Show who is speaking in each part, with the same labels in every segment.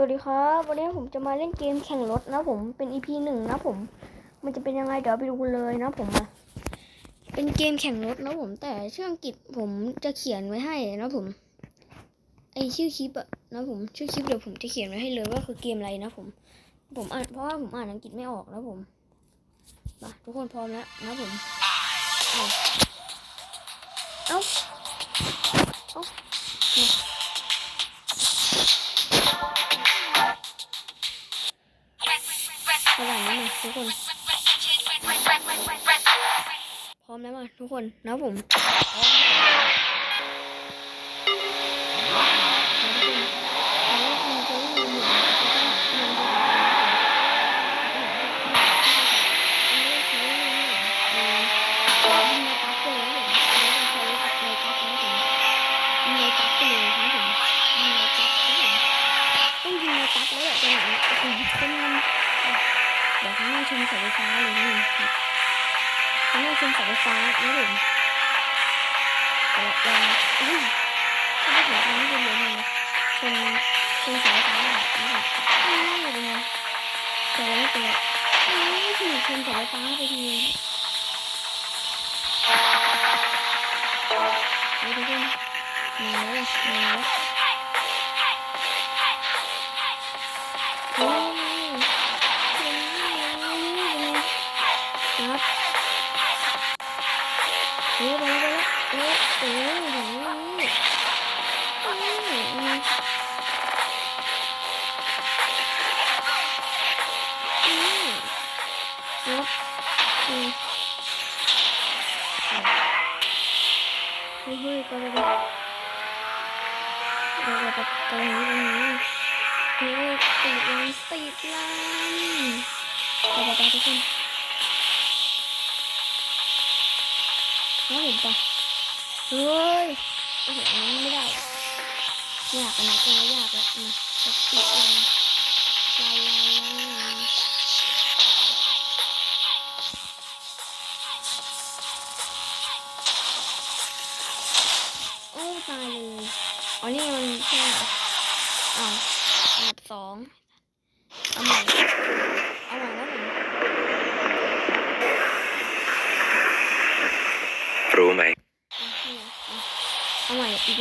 Speaker 1: สวัสดีครับ วันนี้ผมจะมาเล่นเกมแข่งรถนะผมเป็น EP หนึ่งนะผม มันจะเป็นยังไงเดี๋ยวไปดูเลยนะผมเป็นเกมแข่งรถนะผมแต่ชื่ออังกฤษผมจะเขียนไว้ให้นะผม ไอชื่อคลิปอะนะผมชื่อคลิปเดี๋ยวผมจะเขียนไว้ให้เลยว่าคือเกมอะไรนะผม ผมอ่านเพราะว่าผมอ่านอังกฤษไม่ออกนะผมมาทุกคนพร้อมแล้วนะผมเอ้าเอ้าุกคน พร้อมแล้วมาทุกคนนะผม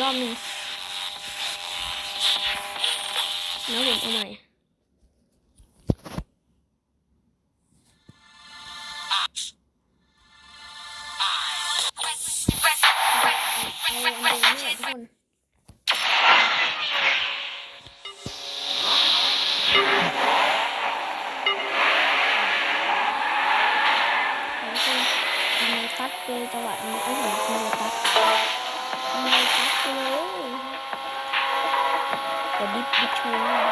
Speaker 1: รอบหนึ่งแล้วผมเอาใหม่เลยจังหวะนี้ บ丑了。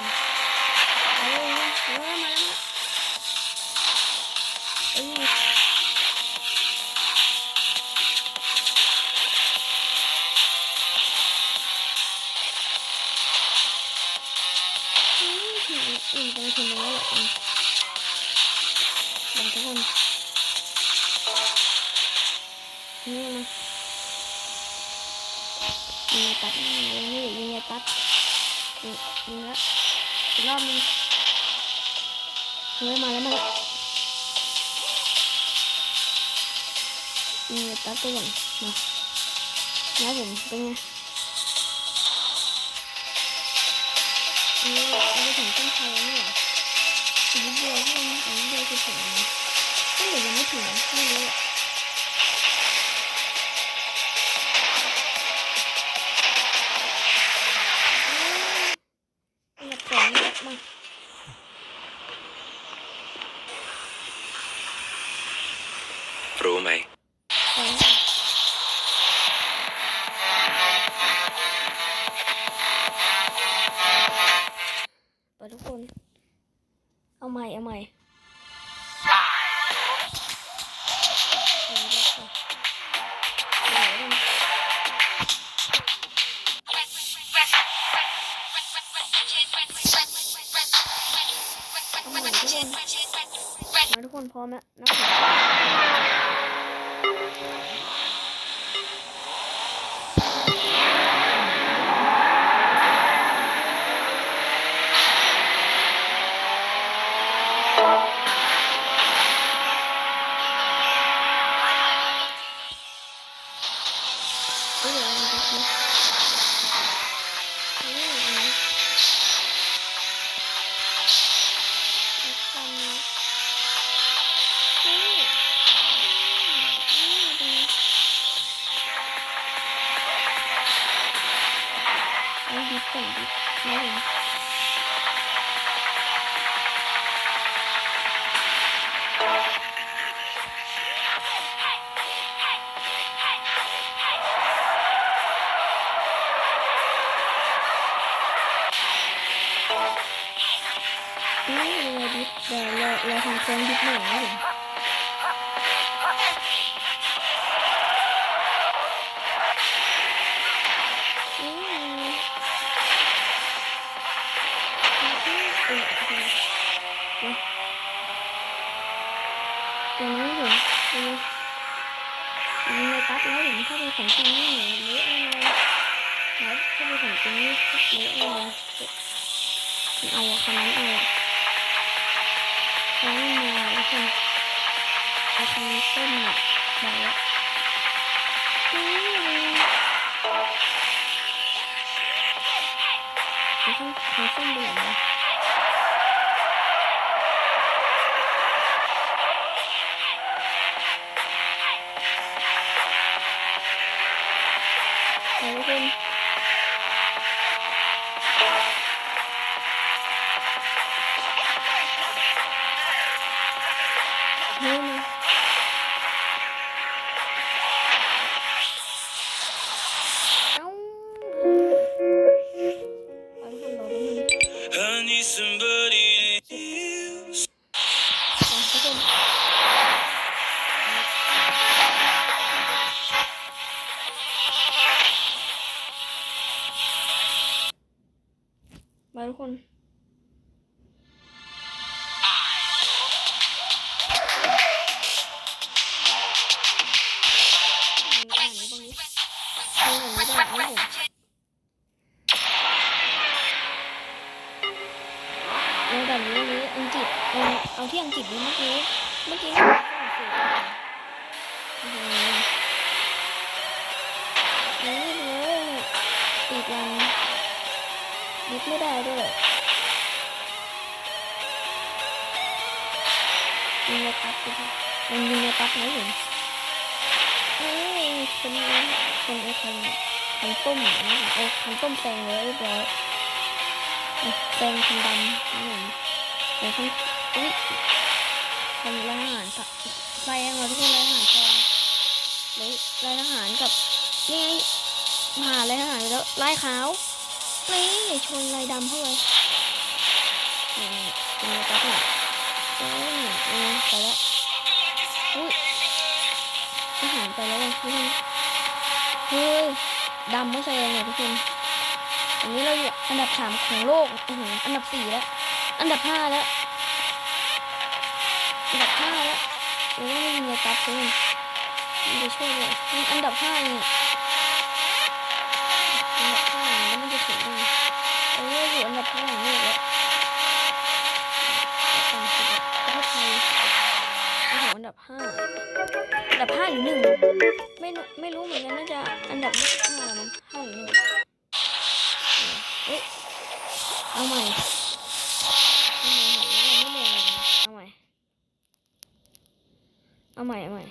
Speaker 1: Bye. อีกนิเดียวแค่นี้อีกนได้ดียวจะถึงก็เหลือยังไม่ถึงนะ
Speaker 2: ไม่
Speaker 1: รู้อะ ทุกคนมาทุกคนพร้อมแล้วนับถอย นั้นมาแล้วคนเอาคันนี้ส้มอะมาแล้วอืมเอาคันคันแบบไหนวะ ยิงในปั๊บไปดิมันยิงในปั๊บไหมผมเอ้ยคนนี้คนไอ้คนคันต้มนะไอ้คันต้มแซงเลยเรียบร้อยอะแซงคันดำนี่ผมไอ้คันอุ้ยคันร้านอาหารสักแซงเหรอทุกคนร้านอาหารแซงเลยร้านอาหารกับนี่ไงมาร้านอาหารแล้วลายขาวนี่ชนลายดำเข้าไปนี่นี่นี่ปั๊บ เนี่ยเอ้ยเออไปแล้วอุ้ยอาหารไปแล้วอะทุกคนเฮ้ยดำไม่ใช่เลยเนี่ยทุกคนอันนี้เราอยู่อันดับสามของโลกอืออันดับสี่แล้ว อันดับห้าแล้ว อันดับห้าแล้วเดี๋ยวไม่มีเงินตัดทุกคนมันจะช่วยเลยอันดับห้าเนี่ยอันดับห้าแล้วมันจะถึงได้ไงเอออยู่อันดับห้าของโลกแล้วต่ำสุดแล้วประเทศไทยโอ้โหอัน ดับห้าอันดับห้าหรือหนึ่งไม่ไม่รู้เหมือนกันน่าจะอันดับห้ามั้งห้าหรือหนึ่งเอ๊ะเอาใหม่เอาใหม่เอาใหม่เอาใหม่เอาใหม่เอาใหม่เอาใหม่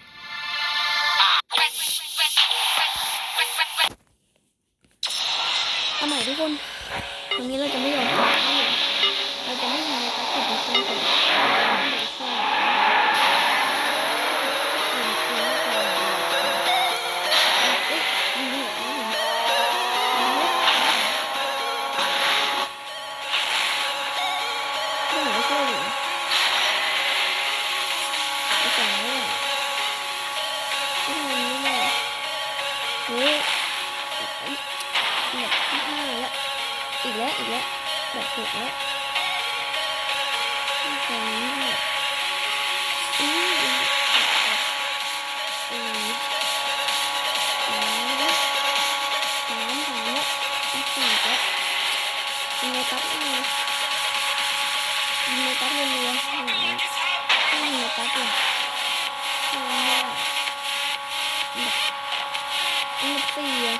Speaker 1: สี่อะ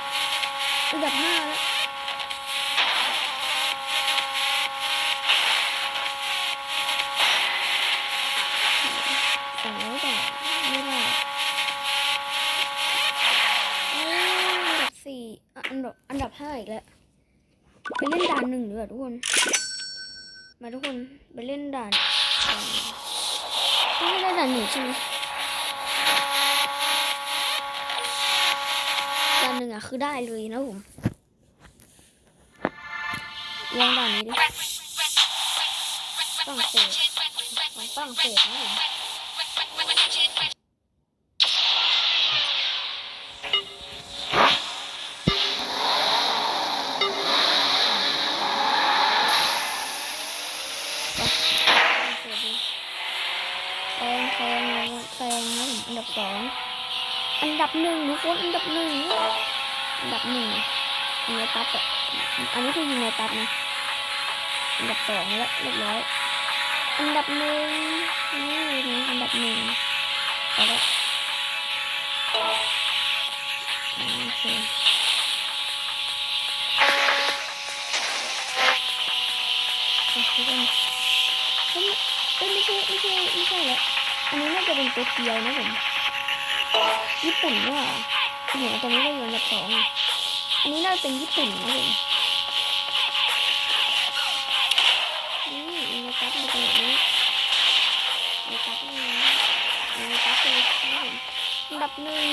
Speaker 1: อันดับห้าแล้ว ดับหนึ่งทุกคนอันดับหนึ่งอันดับหนึ่งยิงในตับอะอันนี้คือยิงในตับนะอันดับสองแล้วเรียบร้อยอันดับหนึ่งนี่อันดับหนึ่งไปแล้วโอเคอเคเฮ้เอ้ยไม่ใช่ไม่ใช่ไม่ใช่แล้วอันนี้น่าจะเป็นตัวเกียวนะผม ญี่ปุ่นนี่หว่าเห็นตอนนี้เราอยู่อันดับสองอันนี้น่าจะเป็นญี่ปุ่นนะผมนี่ในกัฟในตรงนี้ในกัฟนี่ในกัฟเลยนะผมอันดับหนึ่ง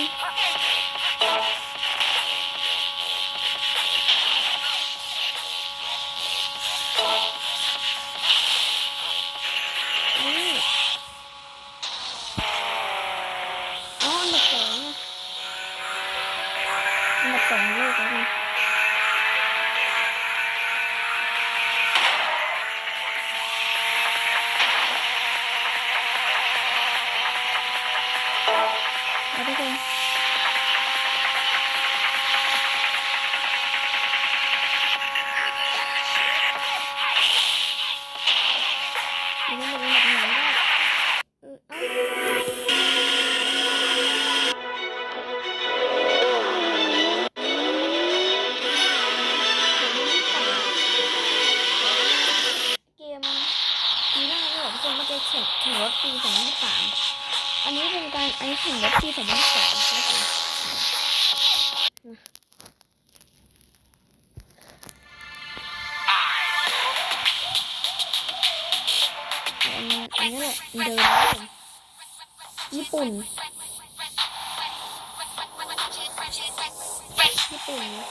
Speaker 1: ญี่ปุ่นะ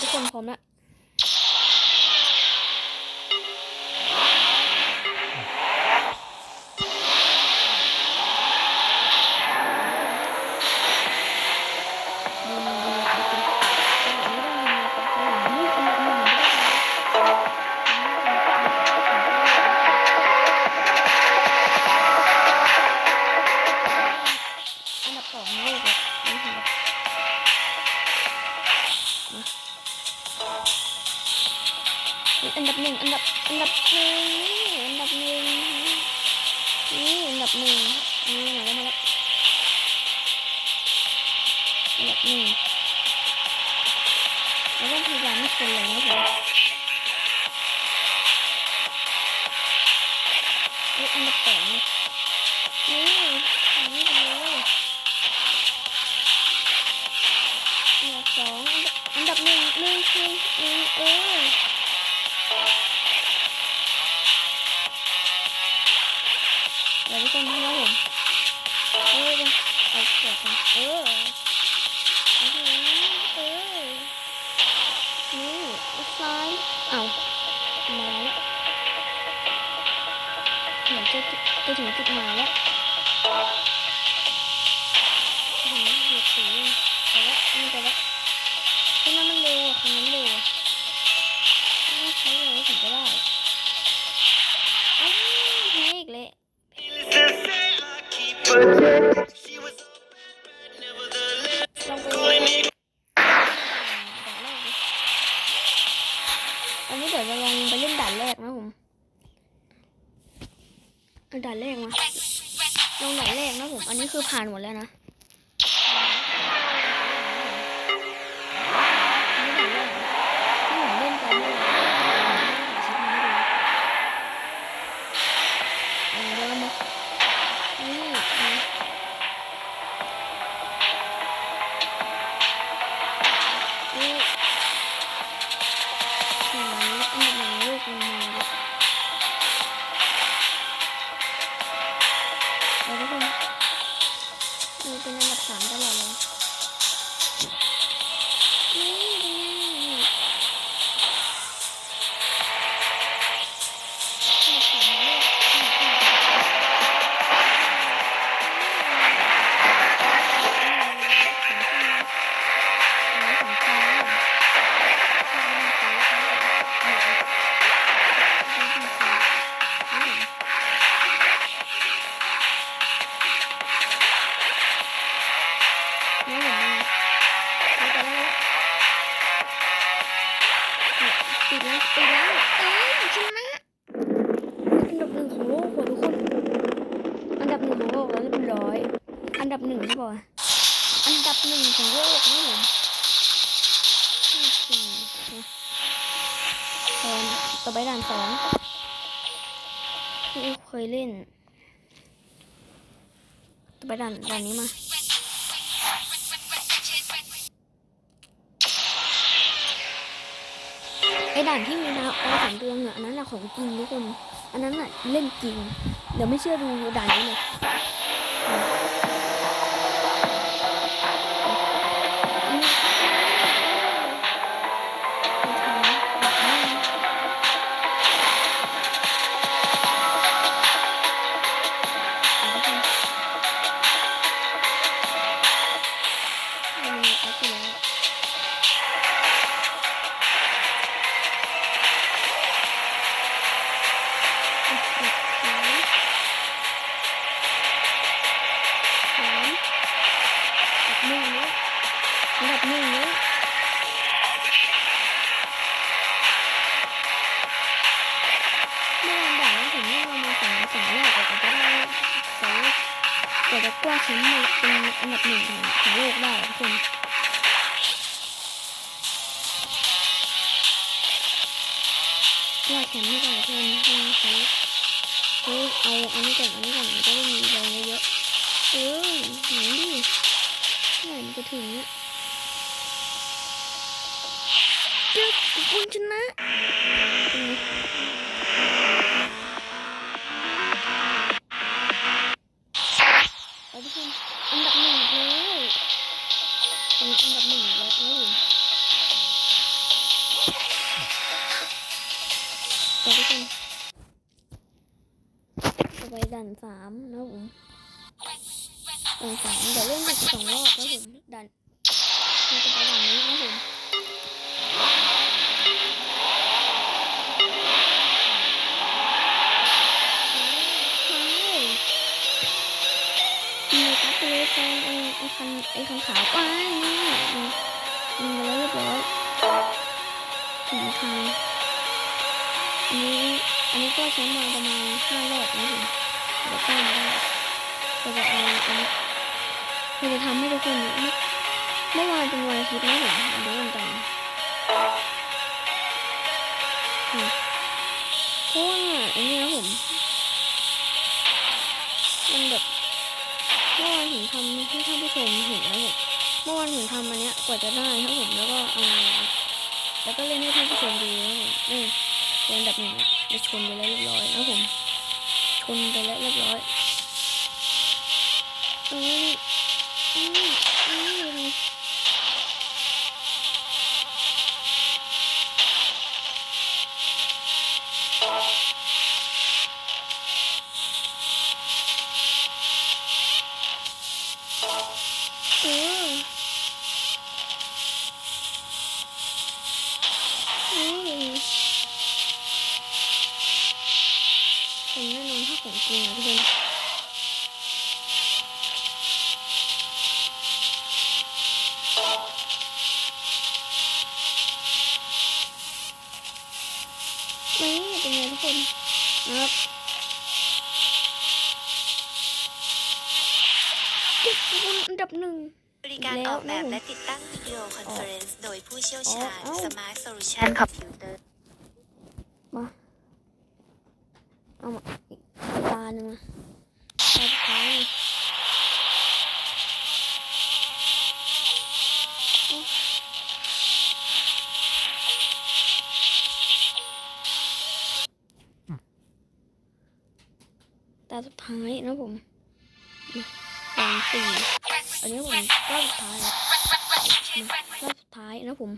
Speaker 1: ทุกคนพร้อมละ อันดับหนึ่งเราต้องพยายามไม่ชนเลยนะผมเอ้ยอันดับสองนี่อันนี้ไปเลยอันดับสองอันดับหนึ่งหนึ่งคือหนึ่งเออเดี๋ยวทุกคนดูนะผมเออจะเอาเสียบม ถึงจุดหมายแล้วสีไปละนี่ไปละคันนั้นมันเร็วอะคันนั้นเร็วไม่ใช้เลยถึงจะได้ ด่านด่านนี้มาไอ้ด่านที่มีดาวเอสองดวงเนี่ยอันนั้นแหละของจริงทุกคน อันนั้นแหละเล่นจริง เดี๋ยวไม่เชื่อดูด่านนี้เลย กว่าแชมป์ไม่ได้เพื่อนเพื่อนเขาเฮ้ยเอาอันนี้ก่อนอันนี้ก่อนมันจะได้มีแรงเยอะเออหนดิไหนมันจะถึงเนี่ยเจ้าคุณชนะานสามนะผมด่านสามเดี๋ยวเล่นอีกสองรอบนะผมด่านเราจะไปด่านนี้นะผมมีตัดเลยแฟนไอ้ไอ้คันไอ้คันขาวป้ายนี่มีมาแล้วเรียบร้อยถึงทางอันนี้อันนี้ก็ใช้มาประมาณห้ารอบนะผม เดี๋ยวตั้งได้ก็จะเอาอันนี้เราจะทำให้ทุกคนเมื่อวานเป็นวันอาทิตย์นะผมวันนี้วันจันทร์เพราะว่าอันนี้นะผมมันแบบเมื่อวานผมทำให้ท่านผู้ชมเห็นแล้วผมเมื่อวานผมทำอันเนี้ยกว่าจะได้ครับผมแล้วก็เอาแล้วก็เล่นให้ท่านผู้ชมดูนะผมนี่เป็นอันดับหนึ่งจะชนไปแล้วเรียบร้อยนะผม ชนไปแล้วเรียบร้อยอ้ยอืมอืมเออ นะครับเก็บคุณอันดับหนึ่ง
Speaker 3: บริการออกแบบ
Speaker 1: แล้ว
Speaker 3: และติดตั้งวิดีโอคอนเฟอเรนซ์โดยผู้เชี่ยวชาญ
Speaker 1: อ๋อ
Speaker 3: Smart Solution Computer
Speaker 1: มา เอามาอีกตาหนึ่งมา ท้ายนะผมตอนสี่อันนี้ผมรอบสุดท้ายนะรอบสุดท้ายนะผม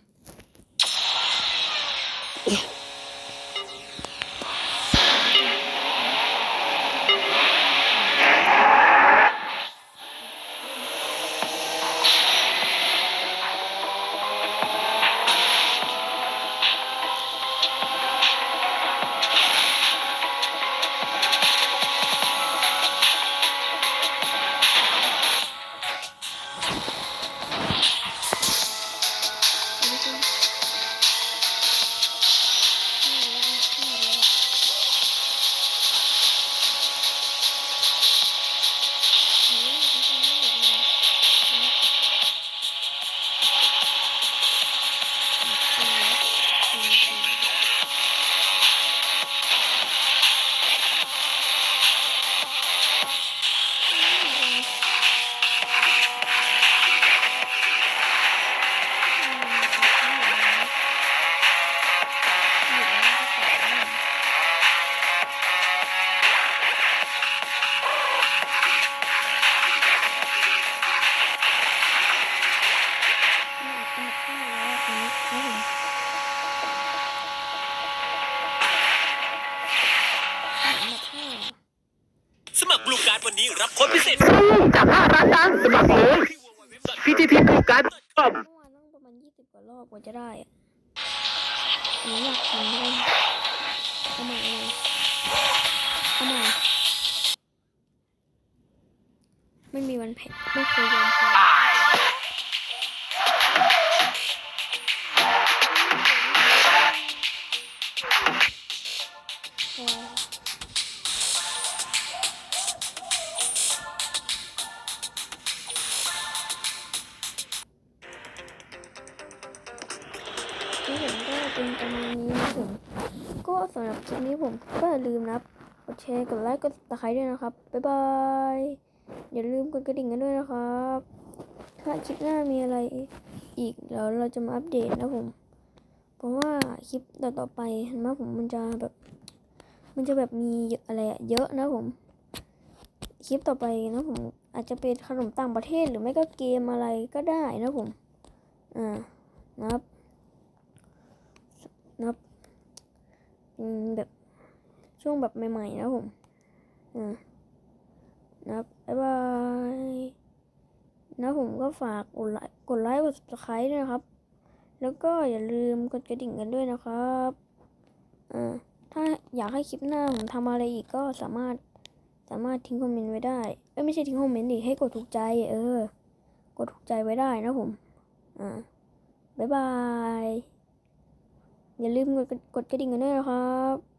Speaker 4: มัน
Speaker 1: แพ้ไม่เคยยอมแพ้พอนี่ผมก็เป็นประมาณนี้นะผมก็สำหรับคลิปนี้ผมก็อย่าลืมนะกดแชร์กดไลค์กดตะไคร้ด้วยนะครับ บ๊ายบาย อย่าลืมกดกระดิ่งกันด้วยนะครับ ถ้าคลิปหน้ามีอะไรอีกเดี๋ยวเราจะมาอัปเดตนะผม เพราะว่าคลิปต่อๆไปเห็นไหมผมมันจะแบบ มันจะแบบมีอะไรเยอะนะผม คลิปต่อไปนะผม อาจจะเป็นขนมต่างประเทศหรือไม่ก็เกมอะไรก็ได้นะผม อ่านะครับนะครับแบบช่วงแบบใหม่ๆนะผม อ่า นะครับ บ๊ายบายนะผมก็ฝากกดไลค์กดไลค์กด subscribe ด้วยนะครับ แล้วก็อย่าลืมกดกระดิ่งกันด้วยนะครับอ่าถ้าอยากให้คลิปหน้าผมทำอะไรอีกก็สามารถสามารถทิ้งคอมเมนต์ไว้ได้เอ้ยไม่ใช่ทิ้งคอมเมนต์ดิให้กดถูกใจ เออ กดถูกใจไว้ได้นะผมอ่าบ๊ายบาย อย่าลืมกดกดกระดิ่งกันด้วยนะครับ